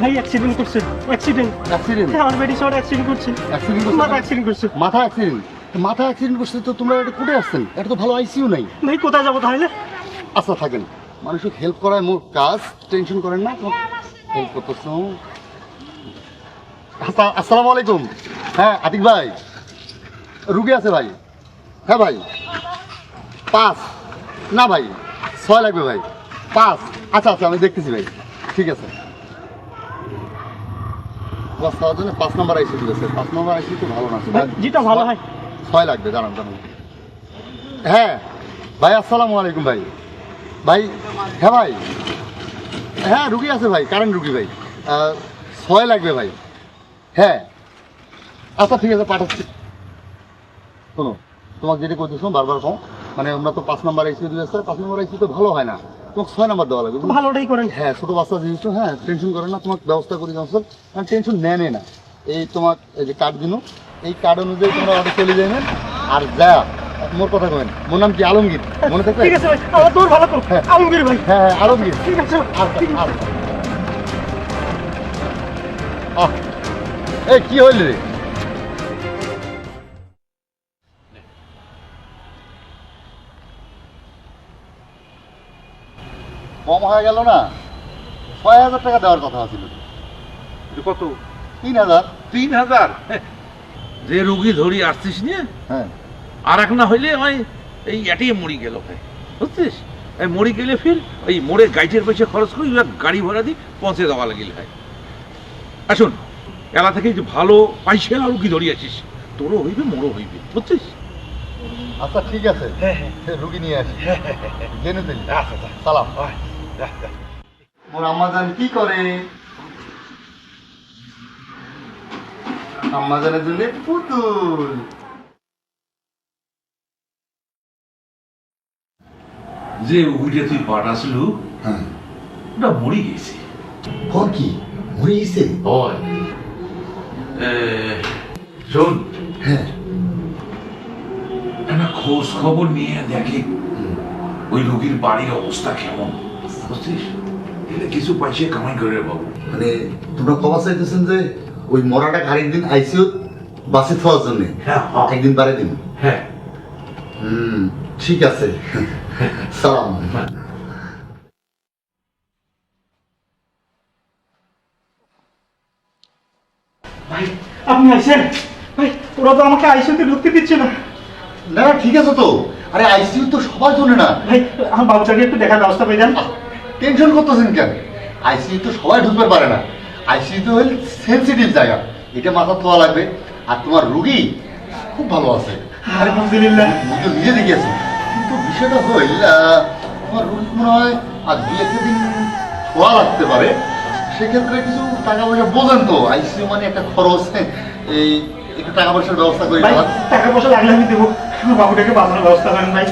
ভাই অ্যাক্সিডেন্ট করছে। Accident accident আমার বেটি শর্ট অ্যাক্সিডেন্ট করছে। অ্যাক্সিডেন্ট মাথা অ্যাক্সিডেন্ট করছে। মাথা অ্যাক্সিডেন্ট মাথা অ্যাক্সিডেন্ট করছে তো তোমরা এটা কোথায় আসছেন? এটা তো ভালো আইসিইউ নাই। ভাই কোথায় যাব তাহলে? আচ্ছা থাকেন। মানুষকে হেল্প করায় মোর কাজ টেনশন করেন না হেল্প করতেছ। আচ্ছা আসসালামু আলাইকুম। হ্যাঁ আতিক ভাই। রুগী আছে ভাই। হ্যাঁ ভাই। পাঁচ। না ভাই। ছয় লাগবে ভাই। পাঁচ। আচ্ছা আচ্ছা আমি দেখতেছি ভাই। ঠিক আছে। জন্য পাঁচ নম্বর আইসি ঠিক পাঁচ নম্বর আইসি তো ভালো না। যেটা ভালো হয় ছয় লাগবে দাঁড়ান দাঁড়ান। হ্যাঁ ভাই আসসালামু আলাইকুম ভাই। ভাই হ্যাঁ ভাই। হ্যাঁ রুগী আছে ভাই কারেন্ট রুগী ভাই। ছয় লাগবে ভাই। হ্যাঁ। আচ্ছা ঠিক আছে পাঠাচ্ছি। শোনো তোমাকে যেটা করতেছো বারবার কম মানে আমরা তো পাঁচ নম্বর আইসি দিয়ে আসছে পাঁচ নম্বর আইসি তো ভালো হয় না। তোমাকে ছয় নম্বর দেওয়া লাগবে? ভালোটাই করেন। হ্যাঁ ছোট বাচ্চা যেহেতু হ্যাঁ টেনশন করে না তোমাকে ব্যবস্থা করি জানসল কারণ টেনশন নেয় না। এই তোমার এই যে কার্ড দিন এই কার্ড অনুযায়ী তোমরা অর্ডার চলে যাবেন আর যা মোর কথা কবেন মোর নাম কি আলমগীর? মনে থাকবে? ঠিক আছে ভাই আমার তোর ভালো করো হ্যাঁ। আলমগীর ভাই। হ্যাঁ হ্যাঁ আলমগীর। ঠিক আছে আহ, এই কি হইল রে? কম হয়ে গেল না। ছয় হাজার টাকা দেওয়ার কথা ছিল কত? তিন হাজার। তিন হাজার? যে রুগী ধরি আসছিস নিয়ে হ্যাঁ। আর এক না হইলে ওই এই এটিএম মরি গেল ভাই। বুঝছিস? এই মরি গেলে ফির ওই মোড়ে গাইডের পয়সা খরচ করি গাড়ি ভাড়া দিই পৌঁছে দেওয়া লাগিল হয় আসুন এলা থেকে যে ভালো পাইছে আর রুগী ধরি আছিস তোরও হইবে মোরও হইবে। বুঝছিস? আচ্ছা ঠিক আছে। হ্যাঁ হ্যাঁ। রুগী নিয়ে আসি। জেনে দিলি আচ্ছা আচ্ছা। সালাম। আম্মাজান কি করে? আম্মাজানের জন্য পুতুল। যে রুগীটা তুই পাঠাছিল হ্যাঁ। ওটা মরি গেছে। কর কি? মরে গেছে? হয়। শোন। হ্যাঁ। একটা খোঁজ খবর নিয়ে দেখে ওই রোগীর বাড়ির অবস্থা কেমন? বুঝছিস কিছু পয়সা কামাই করে বাবু। মানে তোমরা কবা চাইতেছেন যে ওই মরাটা আরেক দিন আইসিউ বাসে থাকার জন্য। হ্যাঁ। একদিন বারে দিন। হ্যাঁ। হুম ঠিক আছে। সালাম। ভাই আপনি আইসেন? ভাই ওরা তো আমাকে আইসিউতে ঢুকতে দিচ্ছে না। না না ঠিক আছে তো। আরে আইসিউ তো সবার জন্য না। ভাই আমার বাবুটাকে একটু দেখার ব্যবস্থা পেয়ে যান টেনশন করতেছেন কেন? আইসিইউ তো সবাই ঢুকতে পারে না। আইসিইউ তো হল সেন্সিটিভ জায়গা। এটা মাথা থোয়া লাগবে। আর তোমার রুগী খুব ভালো আছে। আলহামদুলিল্লাহ। আমি তো নিজে দেখেছি কিন্তু বিষয়টা হইল তোমার রুগী মনে হয় আর দুই একটা দিন খোয়া লাগতে পারে। সেক্ষেত্রে কিছু টাকা পয়সা বোঝেন তো। আইসিইউ মানে একটা খরচ। এই একটু টাকা পয়সার ব্যবস্থা করে টাকা পয়সা লাগলে আমি দেবো। বাবুটাকে বাঁচানোর ব্যবস্থা করেন ভাই।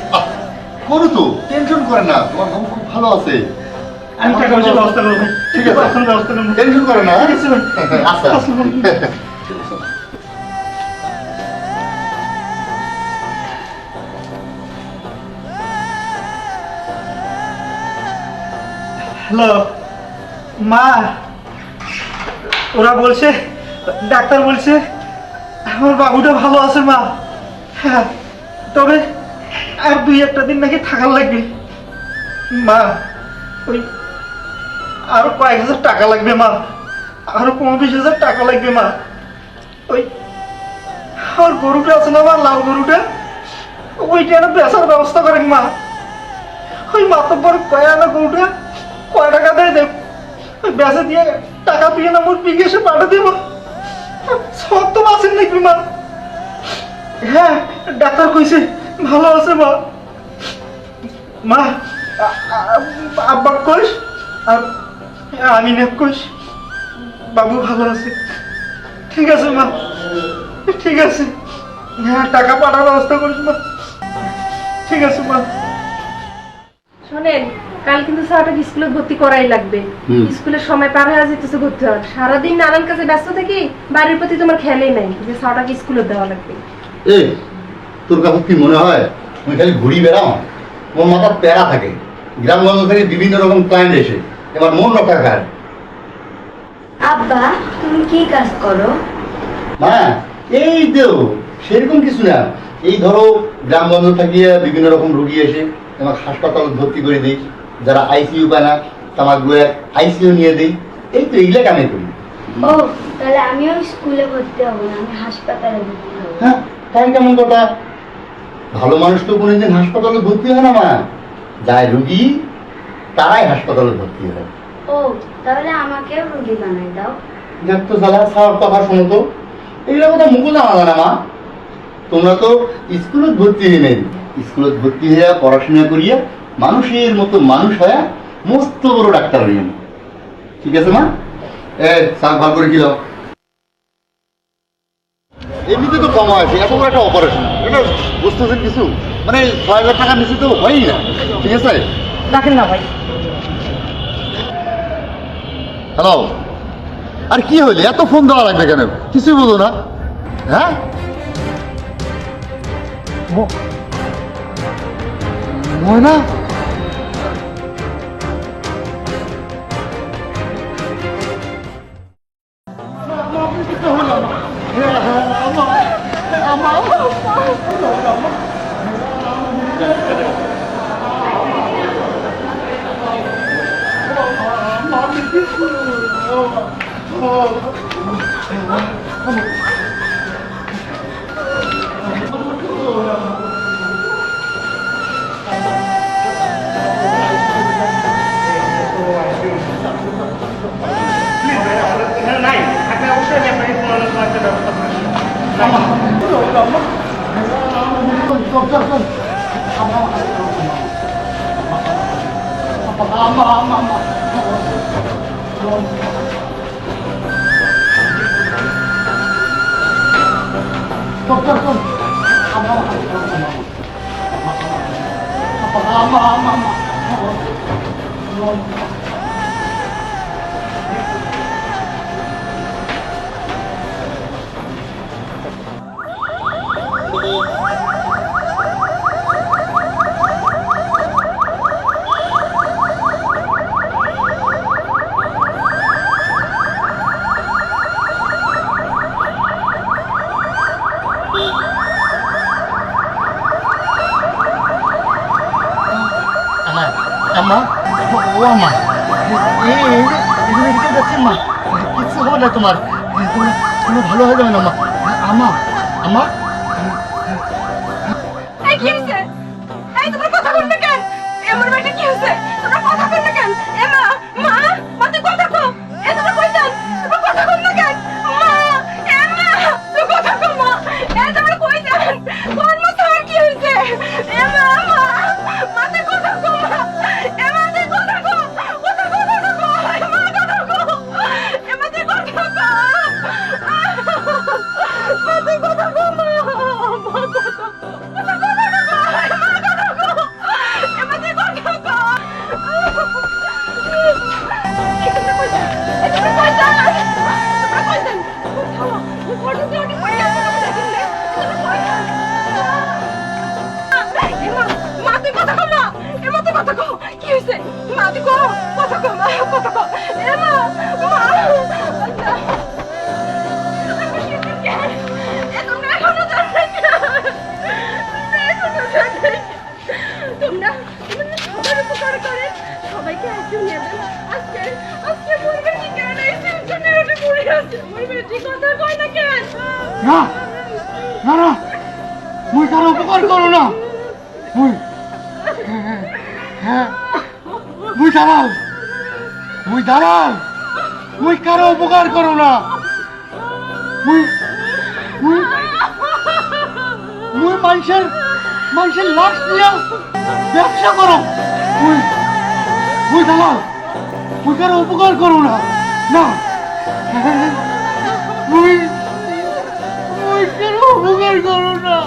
করো তো। টেনশন করে না। তোমার বাবু খুব ভালো আছে। আমি টাকা পয়সার ব্যবস্থা করব। ঠিক আছে। বাঁচানোর ব্যবস্থা করব টেনশন করে না। ঠিক আছে ভাই। আচ্ছা। হ্যালো মা ওরা বলছে ডাক্তার বলছে আমার বাবুটা ভালো আছে মা। হ্যাঁ তবে আর দুই একটা দিন নাকি থাকার লাগবে। মা ওই আরও কয়েক হাজার টাকা লাগবে, মা। আরও পঁচিশ হাজার টাকা লাগবে, মা। ওই, আর গরুটা আছে না, মা লাল গরুটা? ওইটা না বেচার ব্যবস্থা করেন, মা। ওই মাতব্বর কয় আনা গরুটা? কয় টাকা দেয় দেখ ওই বেচা দিয়ে টাকা দিয়ে না মোর এসে পাঠা দিব? সব তো আছেন নাকি, মা? হ্যাঁ ডাক্তার কইছে, ভালো আছে, মা। মা আব্বা কইস, আর আমি না কইস। বাবু ভালো আছে। ঠিক আছে মা। ঠিক আছে। হ্যাঁ টাকা পাঠার ব্যবস্থা করিস মা। ঠিক আছে মা। শোনেন কাল কিন্তু স্যারটাকে স্কুলে ভর্তি করাই লাগবে। স্কুলের সময় পার হয়ে যেতেছে ভর্তি হওয়ার। সারাদিন নানান কাজে ব্যস্ত থাকি বাড়ির প্রতি তোমার খেয়ালই নাই যে স্যারটাকে স্কুলে দেওয়া লাগবে। এ তোর কাছে কি মনে হয়? আমি খালি ঘুরি বেড়াও? মোর মাথা প্যারা থাকে। গ্রামগঞ্জ থেকে বিভিন্ন রকম ক্লায়েন্ট এসে এবার মন রক্ষা খায় আব্বা তুমি কি কাজ করো? মা এই সেরকম কিছু না। এই ধরো গ্রামগঞ্জ থাকিয়ে বিভিন্ন রকম রুগী এসে তোমার হাসপাতাল ভর্তি করে দিই। যারা আইসিইউ পায় না তামাকগুলো আইসিইউ নিয়ে দিই। এই তো এইগুলো কামে করি। ও তাহলে আমিও স্কুলে ভর্তি হব না আমি হাসপাতালে ভর্তি হব। হ্যাঁ তাই কেমন কথা? ভালো মানুষ তো কোনোদিন হাসপাতালে ভর্তি হয় না মা। যায় রুগী তারাই হাসপাতালে ভর্তি হয়। ও তাহলে আমাকেও রুগী বানাই দাও। দেখ তো সালা সব কথা শোনো তো। এইগুলো কথা মুখে জানা না মা। তোমরা তো স্কুলে ভর্তি হয়ে নেই স্কুলে ভর্তি হয়ে পড়াশোনা করিয়া মানুষের মতো মানুষ হয়ে মস্ত বড় ডাক্তার হইয়া ঠিক আছে মা? এ শাক ভাগ করে দিলাম এমনিতে তো কম আছে এত বড় একটা অপারেশন এটা বুঝতেছেন কিছু? মানে ছয় হাজার টাকা নিচে তো হয়ই না। ঠিক আছে? রাখেন না ভাই। হ্যালো আর কি হইলে? এত ফোন দেওয়া লাগবে কেন? কিছুই বলো না। হ্যাঁ? ময়না? নাই আপনি অবশ্যই আমি আপনাকে কোনো না কোনো একটা আমা ও আমা এই এখানে ঢুকে যাচ্ছে, মা। কিচ্ছু হবে না তোমার। কোনো ভালো হয়ে যাবে না, মা। আমা আমা না। মুই হ্যাঁ। মুই কারও উপকার করো না। মুই মুই মুই মানুষের মানুষের লাশ নিয়ে ব্যবসা করো। মুই মুই দালাল। মুই কারও উপকার করো না। না। মুই মুই কেন উপকার করো না।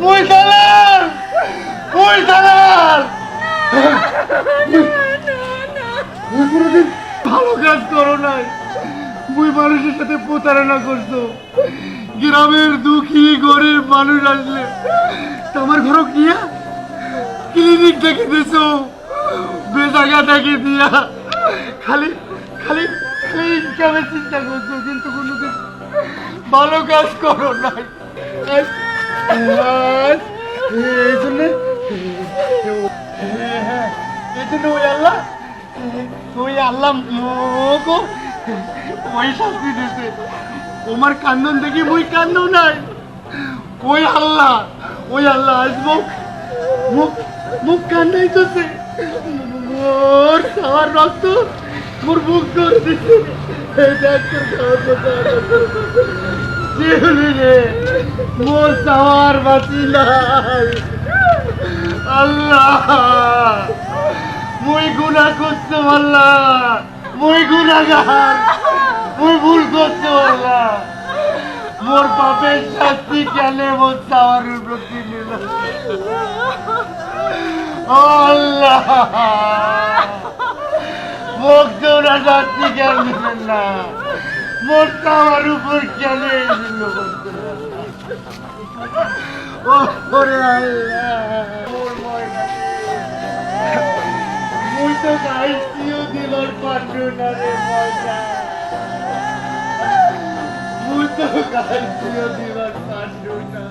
মুই দালাল মুই দালাল মুই কোনোদিন ভালো কাজ করো নাই। মুই মানুষের সাথে প্রতারণা করছ। গ্রামের দুঃখী গরিব মানুষ আসলে। তোমার ঘর গিয়া ক্লিনিক ডেকে দিছো বেজাগা ডেকে দিয়া। খালি খালি খালি ইনকামের চিন্তা করছ কিন্তু কোনোদিন ভালো কাজ করো নাই। এই জন্য হ্যাঁ এই জন্য ওই আল্লাহ ওই আল্লাহ মোগো ওই শাস্তি দিতে তোমার কান্দন দেখি মুই কান্দো নাই ওই আল্লাহ ওই আল্লাহ আজ মুখ মুখ মুখ কান্দাইতেছে মোর খাওয়ার রক্ত মোর মুখ করে এই ডাক্তার খাওয়ার মোর খাওয়ার বাঁচি নাই। আল্লাহ, মুই গুনাহ করতে আল্লাহ মুই গুনাহগার, মুই ভুল করতে আল্লাহ মোর পাপের শাস্তি কেন মোর চাওয়ার প্রতি নিল? আল্লাহ, মুখ দৌড়া শাস্তি কেন দিলেন না। মোর চাওয়ার উপর কেন এই দিল ও ওরে আল্লাহ মোর ময়না মুই তো গাইছিও দিলর পান্ডু না রে ময়না মুই তো গাইছিও দিলর পান্ডু না